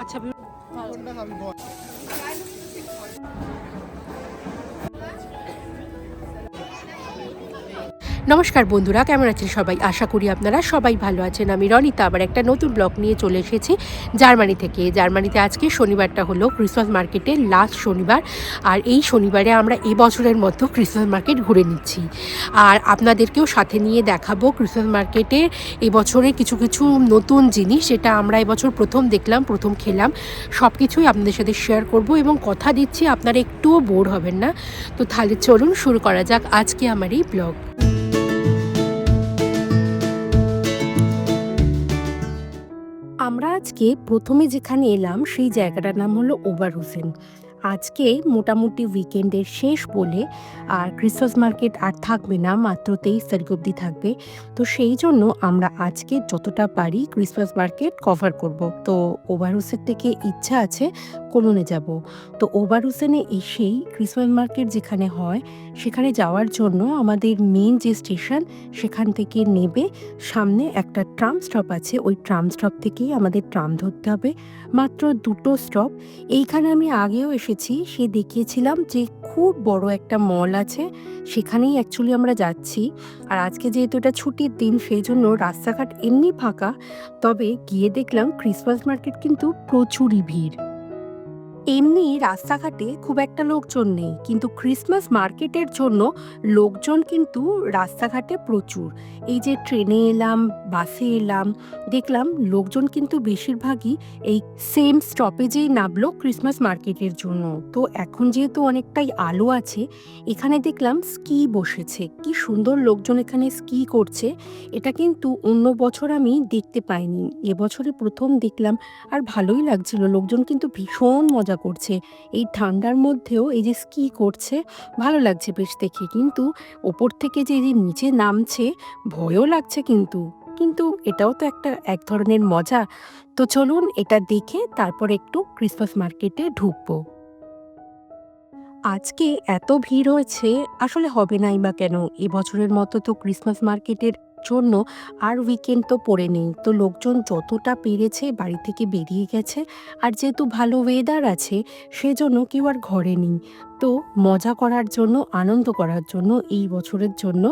আচ্ছা নমস্কার বন্ধুরা, কেমন আছেন সবাই? আশা করি আপনারা সবাই ভালো আছেন। আমি রনিতা, আবার একটা নতুন ব্লগ নিয়ে চলে এসেছি জার্মানি থেকে। জার্মানিতে আজকে শনিবারটা হলো ক্রিসমাস মার্কেটের লাস্ট শনিবার, আর এই শনিবারে আমরা এই বছরের মতো ক্রিসমাস মার্কেট ঘুরে নিচ্ছি। আর আপনাদেরকেও সাথে নিয়ে দেখাবো ক্রিসমাস মার্কেটের এবছরে কিছু কিছু নতুন জিনিস, যেটা আমরা এবছর প্রথম দেখলাম, প্রথম খেলাম। সব কিছুই আপনাদের সাথে শেয়ার করব এবং কথা দিচ্ছি, আপনারা একটুও বোর হবেন না। তো তাহলে চলুন শুরু করা যাক আজকে আমার এই ব্লগ। আমরা আজকে প্রথমে যেখানে এলাম, সেই জায়গাটার নাম হলো ওভার হোসেন। আজকে মোটামুটি উইকেন্ডের শেষ বলে আর ক্রিসমাস মার্কেট আর থাকবে না, মাত্র তেইশ তারিখ অবধি থাকবে। তো সেই জন্য আমরা আজকে যতটা পারি ক্রিসমাস মার্কেট কভার করব। তো ওভার হোসেন থেকে ইচ্ছা আছে কোলনে যাব। তো ওভার হোসেনে এসেই ক্রিসমাস মার্কেট যেখানে হয়, সেখানে যাওয়ার জন্য আমাদের মেন যে স্টেশন সেখান থেকে নেবে। সামনে একটা ট্রাম স্টপ আছে, ওই ট্রাম স্টপ থেকেই আমাদের ট্রাম ধরতে হবে। মাত্র দুটো স্টপ এইখানে আমি আগেও এসেছি, সে দেখিয়েছিলাম যে খুব বড় একটা মল আছে, সেখানেই অ্যাকচুয়ালি আমরা যাচ্ছি। আর আজকে যেহেতু এটা ছুটির দিন, সেই জন্য রাস্তাঘাট এমনি ফাঁকা। তবে গিয়ে দেখলাম ক্রিসমাস মার্কেট কিন্তু প্রচুরই ভিড়। এমনি রাস্তাঘাটে খুব একটা লোকজন নেই, কিন্তু ক্রিসমাস মার্কেটের জন্য লোকজন কিন্তু রাস্তাঘাটে প্রচুর। এই যে ট্রেনে এলাম, বাসে এলাম, দেখলাম লোকজন কিন্তু বেশিরভাগই এই সেম স্টপেজেই নামলো ক্রিসমাস মার্কেটের জন্য। তো এখন যেহেতু অনেকটাই আলো আছে, এখানে দেখলাম স্কি বসেছে। কি সুন্দর লোকজন এখানে স্কি করছে। এটা কিন্তু অন্য বছর আমি দেখতে পাইনি। এবছরে প্রথম দেখলাম, আর ভালোই লাগছিল। লোকজন কিন্তু ভীষণ মজা করছে। এই ঠান্ডার মধ্যেও এই যে স্কি করছে, ভালো লাগছে বেশ দেখে। কিন্তু ওপর থেকে যে যে নিচে নামছে, ভয়ও লাগছে কিন্তু। কিন্তু এটাও তো একটা এক ধরনের মজা। তো চলুন এটা দেখে তারপর একটু ক্রিসমাস মার্কেটে ঢুকবো। আজকে এত ভিড় হয়েছে, আসলে হবে নাই বা কেন? এবছরের মতো তো ক্রিসমাস মার্কেটের জন্য আর উইকেন্ড তো পড়ে নেই। তো লোকজন যতটা পেরেছে বাড়ি থেকে বেরিয়ে গেছে, আর যেহেতু ভালো ওয়েদার আছে, সেজন্য কেউ আর ঘরে নেই। তো মজা করার জন্য, আনন্দ করার জন্য, এই বছরের জন্য,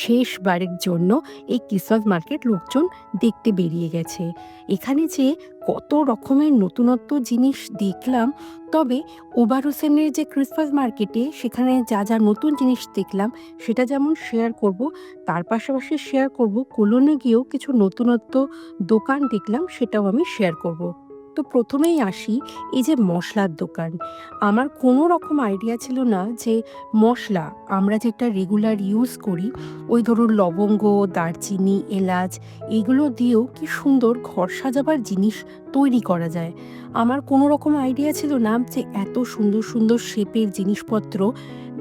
শেষবারের জন্য এই ক্রিসমাস মার্কেট লোকজন দেখতে বেরিয়ে গেছে। এখানে যে কত রকমের নতুনত্ব জিনিস দেখলাম, তবে ওবার হোসেনের যে ক্রিসমাস মার্কেটে সেখানে যা যা নতুন জিনিস দেখলাম, সেটা যেমন শেয়ার করব, তার পাশাপাশি শেয়ার করব, কোলনে গিয়েও কিছু নতুনত্ব দোকান দেখলাম, সেটাও আমি শেয়ার করব। তো প্রথমেই আসি, এই যে মশলার দোকান। আমার কোনো রকম আইডিয়া ছিল না যে মশলা, আমরা যেটা রেগুলার ইউজ করি, ওই ধরুন লবঙ্গ, দারচিনি, এলাচ, এগুলো দিয়েও কি সুন্দর ঘর সাজাবার জিনিস তৈরি করা যায়। আমার কোনো রকম আইডিয়া ছিল না যে এত সুন্দর সুন্দর শেপের জিনিসপত্র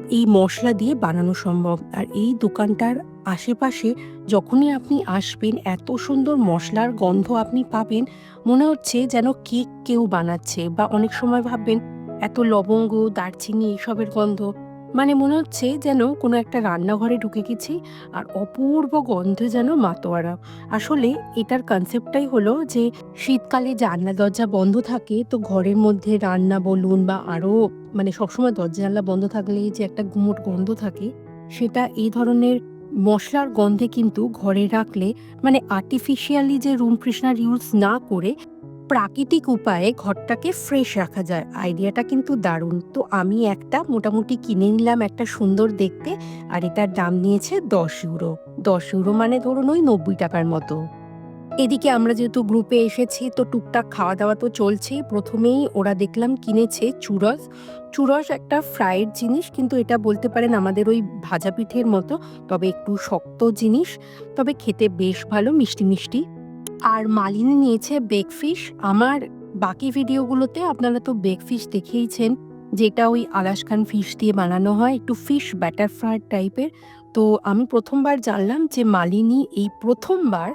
এই মশলা দিয়ে বানানো সম্ভব। আর এই দোকানটার আশেপাশে যখনই আপনি আসবেন, এত সুন্দর মশলার গন্ধ আপনি পাবেন। মনে হচ্ছে যেন কেক কেউ বানাচ্ছে বা অনেক সময় ভাববেন, এত লবঙ্গ, দারচিনি এইসবের গন্ধ। মানে মনে হচ্ছে যেন কোনো একটা রান্নাঘরে ঢুকে গেছি আর অপূর্ব গন্ধে যেন মাতোয়ারা। আসলে এটার কনসেপ্টটাই হলো যে শীতকালে জানলা, দরজা বন্ধ থাকে তো ঘরের মধ্যে রান্না বলুন বা আরও মানে সবসময় দরজা, জানলা বন্ধ থাকলে যে একটা গুমোট গন্ধ থাকে, সেটা এই ধরনের মশলার গন্ধে কিন্তু ঘরে রাখলে মানে আর্টিফিশিয়ালি যে রুম ফ্রেশনার ইউজ না করে প্রাকৃতিক উপায়ে ঘরটাকে ফ্রেশ রাখা যায়। আইডিয়াটা কিন্তু দারুণ। তো আমি একটা মোটামুটি কিনে নিলাম একটা সুন্দর দেখতে, আর এটার দাম নিয়েছে দশ ইউরো দশ ইউরো মানে ধরুন ওই নব্বই টাকার মতো। এদিকে আমরা যেহেতু গ্রুপে এসেছি, তো টুকটাক খাওয়া দাওয়া তো চলছেই প্রথমেই ওরা দেখলাম কিনেছে চুরস চুরস একটা ফ্রাইড জিনিস, কিন্তু এটা বলতে পারেন আমাদের ওই ভাজা পিঠের মতো, তবে একটু শক্ত জিনিস। তবে খেতে বেশ ভালো, মিষ্টি মিষ্টি। আর মালিনী নিয়েছে বেকফিশ আমার বাকি ভিডিওগুলোতে আপনারা তো বেকফিশ দেখেইছেন, যেটা ওই আলাসকান ফিশ দিয়ে বানানো হয়, একটু ফিশ ব্যাটার ফ্রাইড টাইপের তো আমি প্রথমবার জানলাম যে মালিনী এই প্রথমবার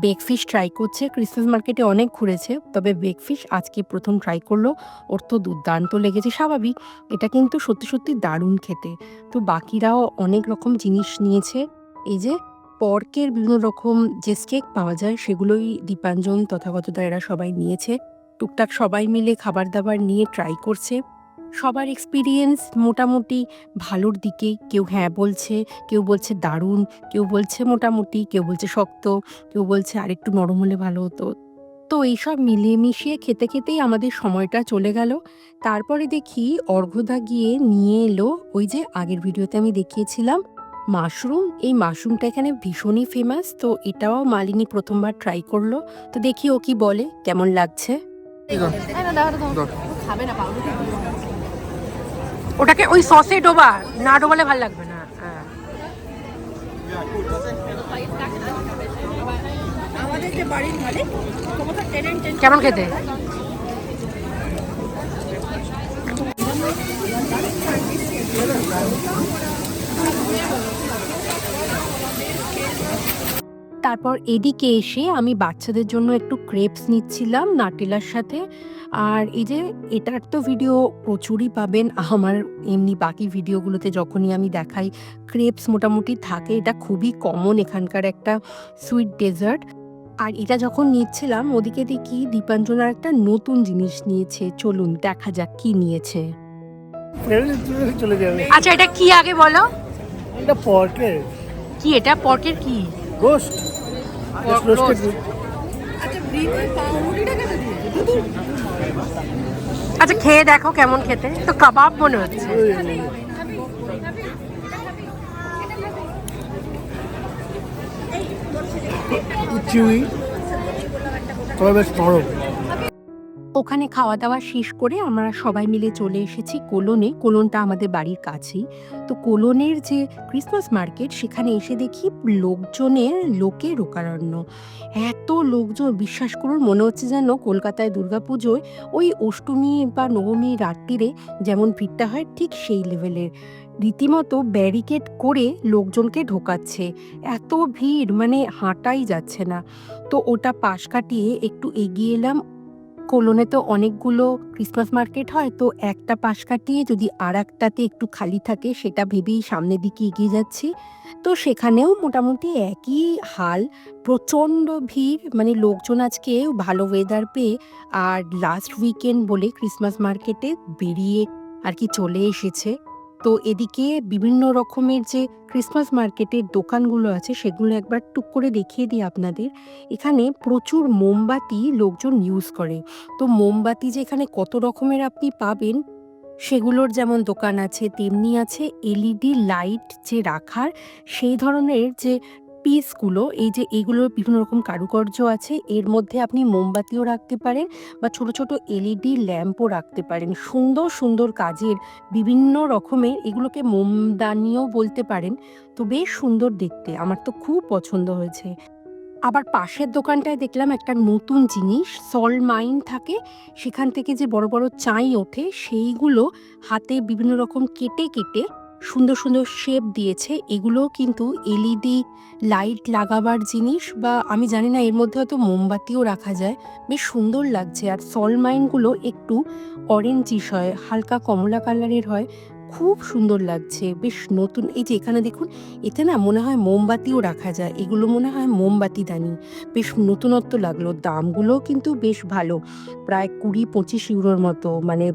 বেকফিশ ট্রাই করছে। ক্রিসমাস মার্কেটে অনেক ঘুরেছে, তবে বেকফিশ আজকে প্রথম ট্রাই করল। ওর তো দুর্দান্ত লেগেছে, স্বাভাবিক। এটা কিন্তু সত্যি সত্যি দারুণ খেতে। তো বাকিরাও অনেক রকম জিনিস নিয়েছে। এই যে পর্কের বিভিন্ন রকম যে স্টেক পাওয়া যায়, সেগুলোই দীপাঞ্জন তথাগতদা এরা সবাই নিয়েছে। টুকটাক সবাই মিলে খাবার দাবার নিয়ে ট্রাই করছে। সবার এক্সপিরিয়েন্স মোটামুটি ভালোর দিকে। কেউ হ্যাঁ বলছে, কেউ বলছে দারুণ, কেউ বলছে মোটামুটি, কেউ বলছে শক্ত, কেউ বলছে আরেকটু নরম হলে ভালো হতো। তো এইসব মিলিয়ে মিশিয়ে খেতে খেতেই আমাদের সময়টা চলে গেল। তারপরে দেখি অর্ঘদা গিয়ে নিয়ে এলো। ওই যে আগের ভিডিওতে আমি দেখিয়েছিলাম মাশরুম এই মাশরুমটা এখানে ভীষণই ফেমাস তো এটাও মালিনী প্রথমবার ট্রাই করল। তো দেখি ও কি বলে কেমন লাগছে? ওটাকে ওই সসে ডোবা না ডোবালে ভালো লাগবে না হ্যাঁ কেমন খেতে? তারপর এদিকে এসে আমি বাচ্চাদের জন্য একটু ক্রেপস নিচ্ছিলাম নাটেলার সাথে। আর এই যে এটার তো ভিডিও প্রচুরই পাবেন আমার এমনি বাকি ভিডিওগুলোতে যখনই আমি দেখাই ক্রেপস মোটামুটি থাকে এটা খুবই কমন এখানকার একটা সুইট ডেজার্ট। আর এটা যখন নিচ্ছিলাম ওদিকে দেখি দীপাঞ্জনার একটা নতুন জিনিস নিয়েছে চলুন দেখা যাক কি নিয়েছে। চলে যাবে আচ্ছা এটা কি আগে বলো? এটা পর্কের কি এটা? পর্কের কি? রোস্টেড আচ্ছা খেয়ে দেখো কেমন খেতে তো কাবাব মনে হচ্ছে চিউই তবে বেশ নরম ওখানে খাওয়া দাওয়া শেষ করে আমরা সবাই মিলে চলে এসেছি কোলনে। কোলনটা আমাদের বাড়ির কাছেই। তো কোলনের যে ক্রিসমাস মার্কেট সেখানে এসে দেখি লোকজনের লোকে রোকারণ্য। এত লোকজন, বিশ্বাস করুন, মনে হচ্ছে যেন কলকাতায় দুর্গাপুজোয় ওই অষ্টমী বা নবমী রাত্রিরে যেমন ভিড়টা হয়, ঠিক সেই লেভেলের রীতিমতো ব্যারিকেড করে লোকজনকে ঢোকাচ্ছে। এত ভিড় মানে হাঁটাই যাচ্ছে না। তো ওটা পাশ কাটিয়ে একটু এগিয়ে এলাম। কোলনে তো অনেকগুলো ক্রিসমাস মার্কেট হয়, তো একটা পাশ কাটিয়ে যদি আর একটাতে একটু খালি থাকে, সেটা ভেবেই সামনের দিকে এগিয়ে যাচ্ছি। তো সেখানেও মোটামুটি একই হাল, প্রচণ্ড ভিড় মানে লোকজন আজকে ভালো ওয়েদার পেয়ে আর লাস্ট উইকেন্ড বলে ক্রিসমাস মার্কেটে বেরিয়ে আর কি চলে এসেছে। তো এদিকে বিভিন্ন রকমের যে ক্রিসমাস মার্কেটের দোকানগুলো আছে, সেগুলো একবার টুক করে দেখিয়ে দিই আপনাদের। এখানে প্রচুর মোমবাতি লোকজন ইউজ করে। তো মোমবাতি যে এখানে কত রকমের আপনি পাবেন, সেগুলোর যেমন দোকান আছে, তেমনি আছে এলইডি লাইট যে রাখার, সেই ধরনের যে পিসগুলো এই যে এগুলোর বিভিন্ন রকম কারুকার্য আছে, এর মধ্যে আপনি মোমবাতিও রাখতে পারেন বা ছোট ছোট এলইডি ল্যাম্পও রাখতে পারেন। সুন্দর সুন্দর কাজের বিভিন্ন রকমের এগুলোকে মোমদানিও বলতে পারেন। তো বেশ সুন্দর দেখতে, আমার তো খুব পছন্দ হয়েছে। আবার পাশের দোকানটায় দেখলাম একটা নতুন জিনিস সল মাইন থাকে, সেখান থেকে যে বড় বড় চাই ওঠে, সেইগুলো হাতে বিভিন্ন রকম কেটে কেটে সুন্দর সুন্দর শেপ দিয়েছে। এগুলোও কিন্তু এলইডি লাইট লাগাবার জিনিস বা আমি জানি না, এর মধ্যে হয়তো মোমবাতিও রাখা যায়। বেশ সুন্দর লাগছে। আর সল মাইনগুলো একটু অরেঞ্জিশ হয়, হালকা কমলা কালারের হয়। খুব সুন্দর লাগছে। বেশ নতুন। এই যে এখানে দেখুন, এতে না মনে হয় মোমবাতিও রাখা যায়। এগুলো মনে হয় মোমবাতি দানি। বেশ নতুনত্ব লাগল। দামগুলোও কিন্তু বেশ ভালো। প্রায় কুড়ি পঁচিশ ইউরোর মতো। মানে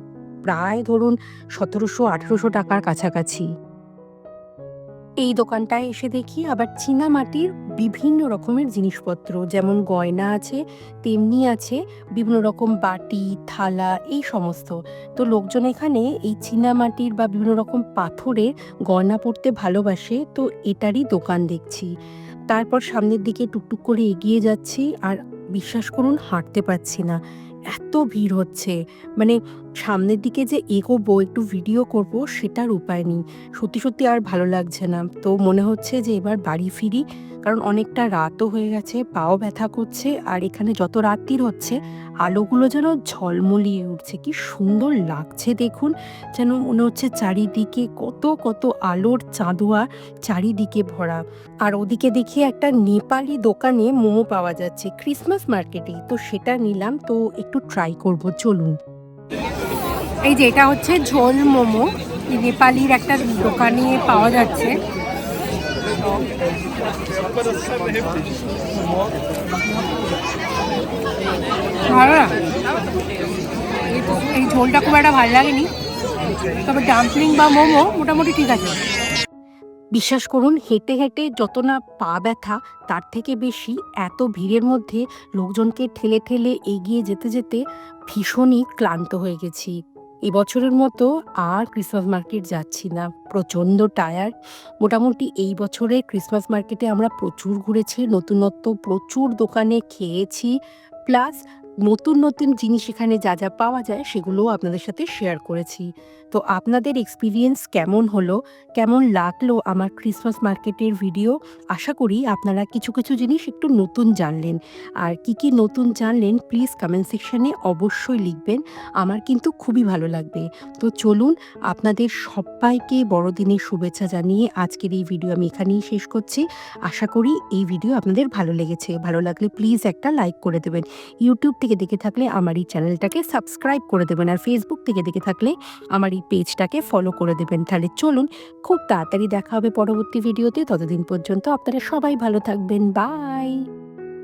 প্রায় ধরুন সতেরোশো, আঠেরোশো টাকার কাছাকাছি। এই দোকানটায় এসে দেখি আবার চীনা মাটির বিভিন্ন রকমের জিনিসপত্র, যেমন গয়না আছে, তেমনি আছে, বিভিন্ন রকম বাটি, থালা, এই সমস্ত। তো লোকজন এখানে এই চীনা মাটির বা বিভিন্ন রকম পাথরের গয়না পরতে ভালোবাসে, তো এটারই দোকান দেখছি। তারপর সামনের দিকে টুকটুক করে এগিয়ে যাচ্ছি আর বিশ্বাস করুন হাঁটতে পারছি না। এত ভিড় হচ্ছে। মানে সামনের দিকে যে এগোবো, একটু ভিডিও করব, সেটার উপায় নেই। সত্যি সত্যি আর ভালো লাগছে না। তো মনে হচ্ছে যে এবার বাড়ি ফিরি, কারণ অনেকটা রাতও হয়ে গেছে, পাও ব্যথা করছে, আর এখানে যত রাত্রির হচ্ছে, আলোগুলো যেন ঝলমলিয়ে উঠছে। কি সুন্দর লাগছে দেখুন, যেন মনে হচ্ছে চারিদিকে কত কত আলোর চাঁদোয়া চারিদিকে ভরা। আর ওদিকে দেখি একটা নেপালি দোকানে মোমো পাওয়া যাচ্ছে ক্রিসমাস মার্কেটে তো সেটা নিলাম, তো একটু ট্রাই করব, চলুন। এই যে এটা হচ্ছে ঝোল মোমো। নেপালির একটা দোকানে পাওয়া যাচ্ছে। এই এই ঝোলটা খুব একটা ভালো লাগেনি। তবে ডাম্পলিং বা মোমো মোটামুটি ঠিক আছে। বিশ্বাস করুন, হেঁটে হেঁটে যত না পা ব্যথা, তার থেকে বেশি এত ভিড়ের মধ্যে লোকজনকে ঠেলে ঠেলে এগিয়ে যেতে যেতে ভীষণই ক্লান্ত হয়ে গেছি। এবছরের মতো আর ক্রিসমাস মার্কেট যাচ্ছি না। প্রচণ্ড টায়ার মোটামুটি এই বছরে ক্রিসমাস মার্কেটে আমরা প্রচুর ঘুরেছি, নতুনত্ব প্রচুর দোকানে খেয়েছি। প্লাস নতুন নতুন জিনিস এখানে যা যা পাওয়া যায় সেগুলোও আপনাদের সাথে শেয়ার করেছি। তো আপনাদের এক্সপিরিয়েন্স কেমন হলো? কেমন লাগল আমার ক্রিসমাস মার্কেটের ভিডিও আশা করি আপনারা কিছু কিছু জিনিস একটু নতুন জানলেন। আর কি কি নতুন জানলেন প্লিজ কমেন্ট সেকশানে অবশ্যই লিখবেন। আমার কিন্তু খুবই ভালো লাগবে। তো চলুন আপনাদের সবাইকে বড়দিনের শুভেচ্ছা জানিয়ে আজকের এই ভিডিও আমি এখানেই শেষ করছি। আশা করি এই ভিডিও আপনাদের ভালো লেগেছে। ভালো লাগলে প্লিজ একটা লাইক করে দেবেন। ইউটিউব থেকে দেখে থাকলে আমার এই চ্যানেলটাকে সাবস্ক্রাইব করে দেবেন আর ফেসবুক থেকে দেখে থাকলে আমার এই পেজটাকে ফলো করে দেবেন। তাহলে চলুন খুব তাড়াতাড়ি দেখা হবে পরবর্তী ভিডিওতে ততদিন পর্যন্ত আপনারা সবাই ভালো থাকবেন। বাই